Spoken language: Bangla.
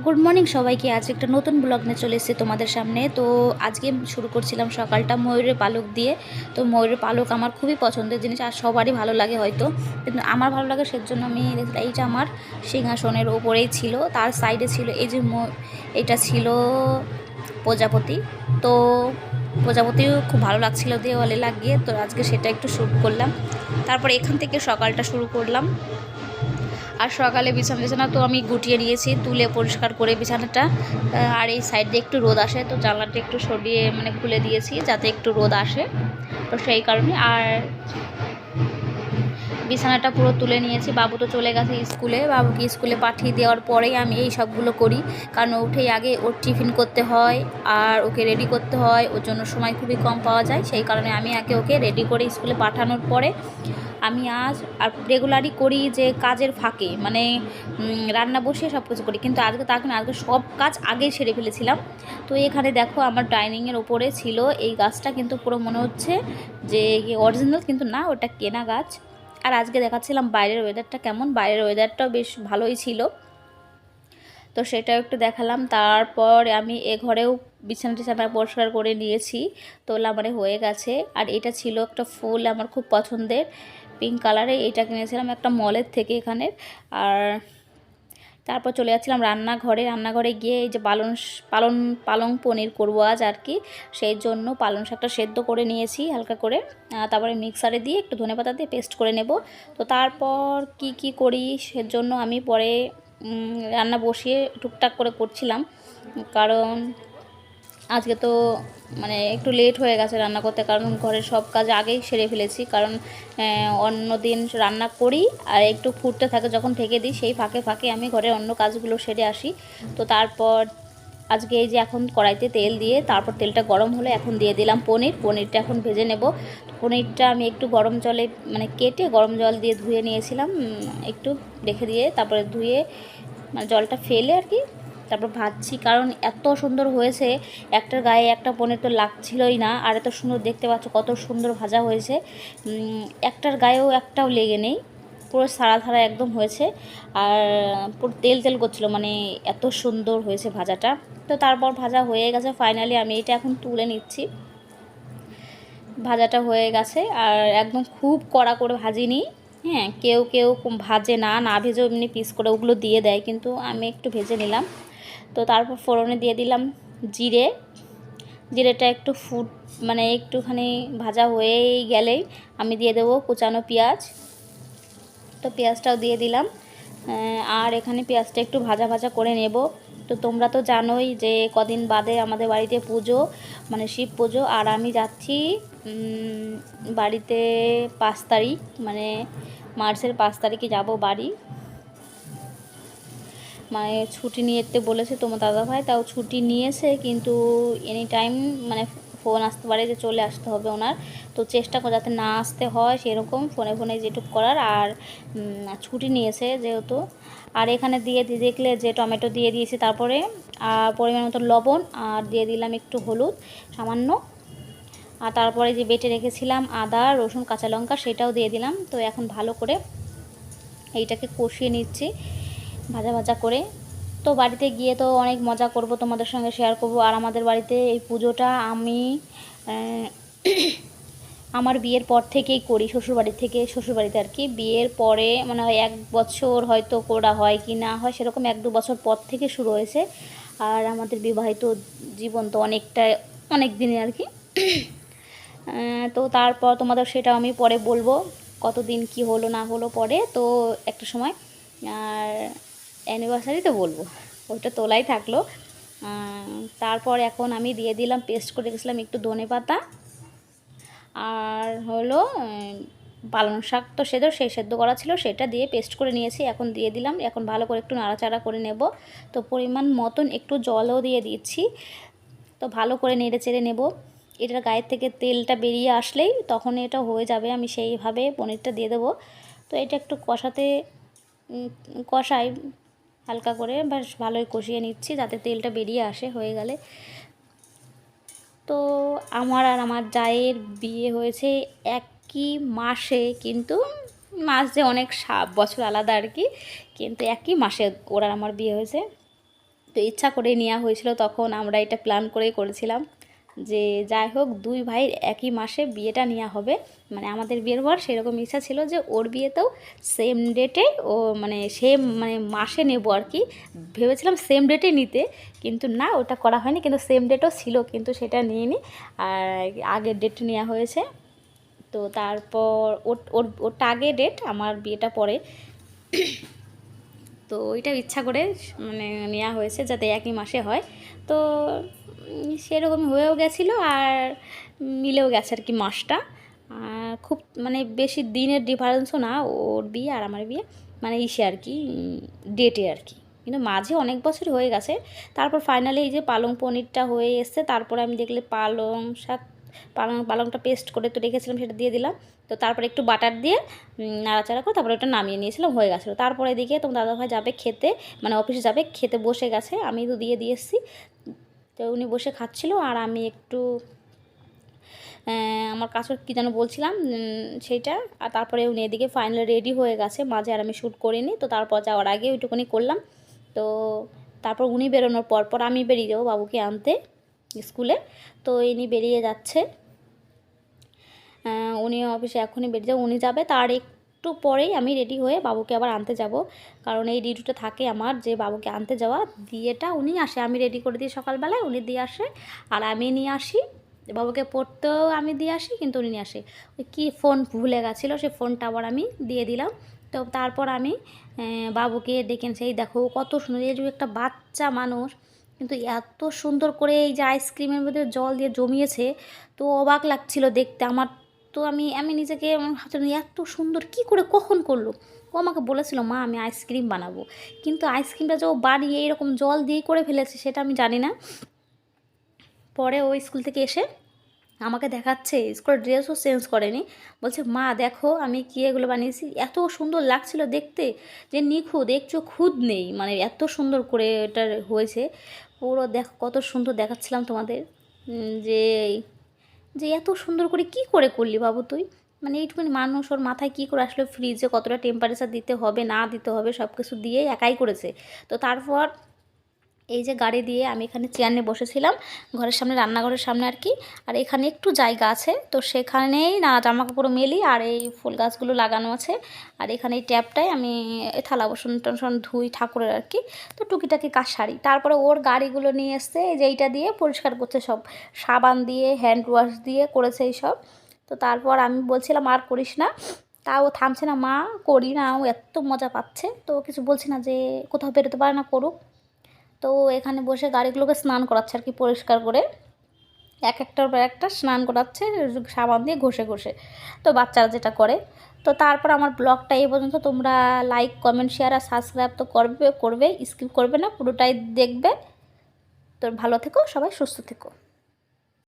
গুড মর্নিং সবাইকে। আজ একটা নতুন ব্লগ নিয়ে চলে এসেছি তোমাদের সামনে। তো আজকে শুরু করছিলাম সকালটা ময়ূরের পালক দিয়ে। তো ময়ূরের পালক আমার খুবই পছন্দের জিনিস আর সবারই ভালো লাগে হয়তো। কিন্তু আমার ভালো লাগে সেজন্য আমি এইটা আমার সিংহাসনের ওপরেই ছিল, তার সাইডে ছিল এই যে এটা ছিল প্রজাপতি। তো প্রজাপতিও খুব ভালো লাগছিল দেওয়ালে লাগিয়ে। তো আজকে সেটা একটু শ্যুট করলাম। তারপর এখান থেকে সকালটা শুরু করলাম। আর সকালে বিছানা বিছানা তো আমি গুটিয়ে নিয়েছি, তুলে পরিষ্কার করে বিছানাটা। আর এই সাইড দিয়ে একটু রোদ আসে, তো জানলাটা একটু সরিয়ে মানে খুলে দিয়েছি যাতে একটু রোদ আসে। তো সেই কারণে আর বিছানাটা পুরো তুলে নিয়েছি। বাবু তো চলে গেছে স্কুলে, বাবুকে স্কুলে পাঠিয়ে দেওয়ার পরেই আমি এই সবগুলো করি। কারণ উঠেই আগে ওর টিফিন করতে হয় আর ওকে রেডি করতে হয়। ওর জন্য সময় খুবই কম পাওয়া যায়, সেই কারণে আমি আগে ওকে রেডি করে স্কুলে পাঠানোর পরে আমি আজ আর রেগুলারই করি যে কাজের ফাঁকে মানে রান্না বসিয়ে সব কিছু করি। কিন্তু আজকে তা না আজকে সব কাজ আগেই সেরে ফেলেছিলাম। তো এখানে দেখো আমার ডাইনিংয়ের ওপরে ছিল এই গাছটা, কিন্তু পুরো মনে হচ্ছে যে অরিজিনাল কিন্তু না, ওটা কেনা গাছ। আর আজকে দেখাচ্ছিলাম বাইরের ওয়েদারটা কেমন। বাইরের ওয়েদারটাও বেশ ভালোই ছিল। তো সেটাও একটু দেখালাম। তারপর আমি এ ঘরেও বিছানা টিছানা পরিষ্কার করে নিয়েছি। তোলা মানে হয়ে গেছে। আর এটা ছিল একটা ফুল আমার খুব পছন্দের। পিঙ্ক কালারে এটা কিনেছিলাম একটা মলের থেকে এখানে। আর তারপর চলে যাচ্ছিলাম রান্নাঘরে। রান্নাঘরে গিয়ে এই যে পালন পালন পালং পনির করব আজ আর কি। সেই জন্য পালং শাকটা সেদ্ধ করে নিয়েছি হালকা করে। তারপরে মিক্সারে দিয়ে একটু ধনেপাতা দিয়ে পেস্ট করে নেব। তো তারপর কি কি করি সেজন্য আমি পরে রান্না বসিয়ে টুকটাক করে করছিলাম। কারণ আজকে তো মানে একটু লেট হয়ে গেছে রান্না করতে, কারণ ঘরের সব কাজ আগেই সেরে ফেলেছি। কারণ অন্য দিন রান্না করি আর একটু ফুটতে থাকে যখন ঢেকে দিই, সেই ফাঁকে ফাঁকে আমি ঘরের অন্য কাজগুলো সেরে আসি। তো তারপর আজকে এই যে এখন কড়াইতে তেল দিয়ে, তারপর তেলটা গরম হলে এখন দিয়ে দিলাম পনির। পনিরটা এখন ভেজে নেব। পনিরটা আমি একটু গরম জলে মানে কেটে গরম জল দিয়ে ধুয়ে নিয়েছিলাম একটু রেখে দিয়ে, তারপরে ধুয়ে মানে জলটা ফেলে আর কি তারপর ভাজছি কারণ এত সুন্দর হয়েছে, একটার গায়ে একটা পনির তো লাগছিলই না, আর এত সুন্দর দেখতে পাচ্ছ কত সুন্দর ভাজা হয়েছে। একটার গায়েও একটাও লেগে নেই, পুরো সারা ধারা একদম হয়েছে, আর পুরো তেল তেল করছিল মানে এত সুন্দর হয়েছে ভাজাটা। তো তারপর ভাজা হয়ে গেছে ফাইনালি আমি এটা এখন তুলে নিচ্ছি। ভাজাটা হয়ে গেছে, আর একদম খুব কড়া করে ভাজিনি হ্যাঁ কেউ কেউ ভাজে না না ভেজেও এমনি পিস করে ওগুলো দিয়ে দেয়, কিন্তু আমি একটু ভেজে নিলাম। তো তারপর ফোড়নে দিয়ে দিলাম জিরে। জিরেটা একটু ফুট মানে একটুখানি ভাজা হয়েই গেলেই আমি দিয়ে দেবো কুচানো পেঁয়াজ। তো পেঁয়াজটাও দিয়ে দিলাম। আর এখানে পেঁয়াজটা একটু ভাজা ভাজা করে নেব। তো তোমরা তো জানোই যে কদিন বাদে আমাদের বাড়িতে পুজো মানে শিব পুজো। আর আমি যাচ্ছি বাড়িতে পাঁচ তারিখ মানে মার্চের পাঁচ তারিখে যাব বাড়ি। মানে ছুটি নিতে বলেছে তোমার দাদা ভাই তাও ছুটি নিয়েছে কিন্তু এনি টাইম মানে ফোন আসতে পারে যে চলে আসতে হবে ওনার। তো চেষ্টা করে যাতে না আসতে হয় সেরকম ফোনে ফোনে যেটুক করার আর ছুটি নিয়েছে যেহেতু। আর এখানে দিয়ে দিয়ে দেখলে যে টমেটো দিয়ে দিয়েছি তারপরে, আর পরিমাণ মতো লবণ আর দিয়ে দিলাম একটু হলুদ, সামান্য। আর তারপরে যে বেটে রেখেছিলাম আদা, রসুন, কাঁচা লঙ্কা সেটাও দিয়ে দিলাম। তো এখন ভালো করে এইটাকে কষিয়ে নিচ্ছি। ভাজা ভাজা করে। তো বাড়িতে গিয়ে তো অনেক মজা করব, তোমাদের সঙ্গে শেয়ার করব। আর আমাদের বাড়িতে এই পুজোটা আমি আমার বিয়ের পর থেকেই করি শ্বশুরবাড়ি থেকে, শ্বশুরবাড়িতে আর কি। বিয়ের পরে মানে এক বছর হয়তো করা হয় কি না হয়, সেরকম এক দু বছর পর থেকে শুরু হয়েছে। আর আমাদের বিবাহিত জীবন তো অনেকটা অনেক দিনের আর কি। তো তারপর তোমাদের সেটা আমি পরে বলব, কতদিন কি হলো না হলো পরে। তো একটা সময়, আর অ্যানিভার্সারিতে বলব। ওইটা তোলাই থাকল। তারপর এখন আমি দিয়ে দিলাম পেস্ট করে রেখেছিলাম একটু ধনে পাতা। আর হলো পালং শাক তো সেদ্ধ, সেই সেদ্ধ করা ছিল, সেটা দিয়ে পেস্ট করে নিয়েছি, এখন দিয়ে দিলাম। এখন ভালো করে একটু নাড়াচাড়া করে নেব। তো পরিমাণ মতন একটু জলও দিয়ে দিচ্ছি। তো ভালো করে নেড়ে চেড়ে নেব। এটার গায়ের থেকে তেলটা বেরিয়ে আসলেই তখন এটা হয়ে যাবে, আমি সেইভাবে পনিরটা দিয়ে দেবো। তো এটা একটু কষাতে কষাই হালকা করে, বেশ ভালোই কষিয়ে নিচ্ছি যাতে তেলটা বেরিয়ে আসে, হয়ে গেলে। তো আমার আর আমার জায়ের বিয়ে হয়েছে একই মাসে, কিন্তু মাস যে অনেক বছর আলাদা আর কি, কিন্তু একই মাসে ওরা আমার বিয়ে হয়েছে। তো ইচ্ছা করে নেওয়া হয়েছিল, তখন আমরা এটা প্ল্যান করেই করেছিলাম। যে যাই হোক, দুই ভাইয়ের একই মাসে বিয়েটা নেওয়া হবে। মানে আমাদের বিয়ের পর সেরকম ইচ্ছা ছিল যে ওর বিয়েতেও সেম ডেটে ও মানে সেম মানে মাসে নেব আর কি। ভেবেছিলাম সেম ডেটে নিতে, কিন্তু না, ওটা করা হয়নি, কিন্তু সেম ডেটও ছিল, কিন্তু সেটা নিয়ে নি আর আগের ডেট নেওয়া হয়েছে। তো তারপর ওর ওর, ওরটা আগে ডেট আমার বিয়েটা পরে। তো ওইটা ইচ্ছা করে মানে নেওয়া হয়েছে যাতে একই মাসে হয়। তো সেরকম হয়েও গেছিল আর মিলেও গেছে আর কি মাসটা। আর খুব মানে বেশি দিনের ডিফারেন্সও না, ওর বিয়ে আর আমার বিয়ে মানে ইসে আর কি ডেটে আর কি। কিন্তু মাঝে অনেক বছর হয়ে গেছে। তারপর ফাইনালি এই যে পালং পনিরটা হয়ে এসছে, তারপরে আমি দেখলে পালং শাক পালং, পালংটা পেস্ট করে তো রেখেছিলাম, সেটা দিয়ে দিলাম। তো তারপরে একটু বাটার দিয়ে নাড়াচাড়া করে তারপরে ওটা নামিয়ে নিয়েছিলাম, হয়ে গেছিল। তারপরে এদিকে তোমার দাদাভাই যাবে খেতে মানে অফিসে যাবে, খেতে বসে গেছে, আমি তো দিয়ে দিয়ে এসেছি। তো উনি বসে খাচ্ছিল, আর আমি একটু আমার কাছে কী যেন বলছিলাম সেইটা, আর তারপরে উনি এদিকে ফাইনাল রেডি হয়ে গেছে, মাঝে আর আমি শ্যুট করিনি, তো তারপর যাওয়ার আগে ওইটুকুনি করলাম। তো তারপর উনি বেরোনোর পর পর আমি বেরিয়ে যাব বাবুকে আনতে। স্কুলে। তো ইনি বেরিয়ে যাচ্ছে। উনি অফিসে এখনই বেরিয়ে যাবে। উনি যাবে তার একটু পরেই আমি রেডি হয়ে বাবুকে আবার আনতে যাব। কারণ এই ডিউটিটা থাকে আমার যে বাবুকে আনতে যাওয়া, দিয়েটা উনি আসে। আমি রেডি করে দিই সকালবেলায়, উনি দিয়ে আসে। আর আমি নিয়ে আসি। বাবুকে পড়তেও আমি দিয়ে আসি, কিন্তু উনি নিয়ে আসে। ওই কী ফোন ভুলে গেছিল সেই ফোনটা আবার আমি দিয়ে দিলাম। তো তারপর আমি বাবুকে ডেকে সেই দেখো কত সুন্দর। এই যে একটা বাচ্চা মানুষ। কিন্তু এত সুন্দর করে এই যে আইসক্রিমের মধ্যে জল দিয়ে জমিয়েছে, তো অবাক লাগছিল দেখতে। আমার তো আমি আমি নিজেকে ভাবছিলাম এত সুন্দর কি করে, কখন করল? ও আমাকে বলেছিল, মা, আমি আইসক্রিম বানাবো। কিন্তু আইসক্রিমটা যে ও বানিয়ে এরকম জল দিয়ে করে ফেলেছে, সেটা আমি জানি না। পরে ও স্কুল থেকে এসে আমাকে দেখাচ্ছে, স্কুলের ড্রেসও চেঞ্জ করেনি। বলছে, মা, দেখো আমি কি এগুলো বানিয়েছি। এত সুন্দর লাগছিল দেখতে যে নিখুঁত একটু খুদ নেই। মানে এত সুন্দর করে এটা হয়েছে। পুরো দেখ, কত সুন্দর দেখাচ্ছিলাম তোমাদের। যে যে এত সুন্দর করে কি করে করলি বাবু তুই? মানে এইটুকুনি মানুষ, ওর মাথায় কী করে আসলে ফ্রিজে কতটা টেম্পারেচার দিতে হবে, না দিতে হবে সব কিছু দিয়ে একাই করেছে। তো তারপর এই যে গাড়ি দিয়ে আমি এখানে চেয়ার নিয়ে বসেছিলাম, ঘরের সামনে, রান্নাঘরের সামনে আর কি। আর এখানে একটু জায়গা আছে, তো সেখানেই না জামা কাপড় মেলি আর এই ফুল গাছগুলো লাগানো আছে। আর এখানে এই ট্যাপটায় আমি থালা বাসন টাসন ধুই ঠাকুরের আর কি, তো টুকিটাকি কাজ সারি। তারপরে ওর গাড়িগুলো নিয়ে এসছে যে এইটা দিয়ে পরিষ্কার করছে সব। সাবান দিয়ে হ্যান্ড ওয়াশ দিয়ে করেছে এই সব। তো তারপর আমি বলছিলাম, আর করিস না। তাও থামছে না, মা, করি না। ও এত মজা পাচ্ছে, তো কিছু বলছি না যে কোথাও বেরোতে পারে না, করুক। তো এখানে বসে গাড়িগুলোকে স্নান করাচ্ছে আর কি পরিষ্কার করে। এক একটার পর একটা স্নান করাচ্ছে, সাবান দিয়ে ঘষে ঘষে। তো বাচ্চারা যেটা করে। তো তারপর আমার ব্লগটা এই পর্যন্ত। তোমরা লাইক কমেন্ট শেয়ার আর সাবস্ক্রাইব তো করবে করবে স্কিপ করবে না, পুরোটাই দেখবে। তো ভালো থেকো, সবাই সুস্থ থেকো।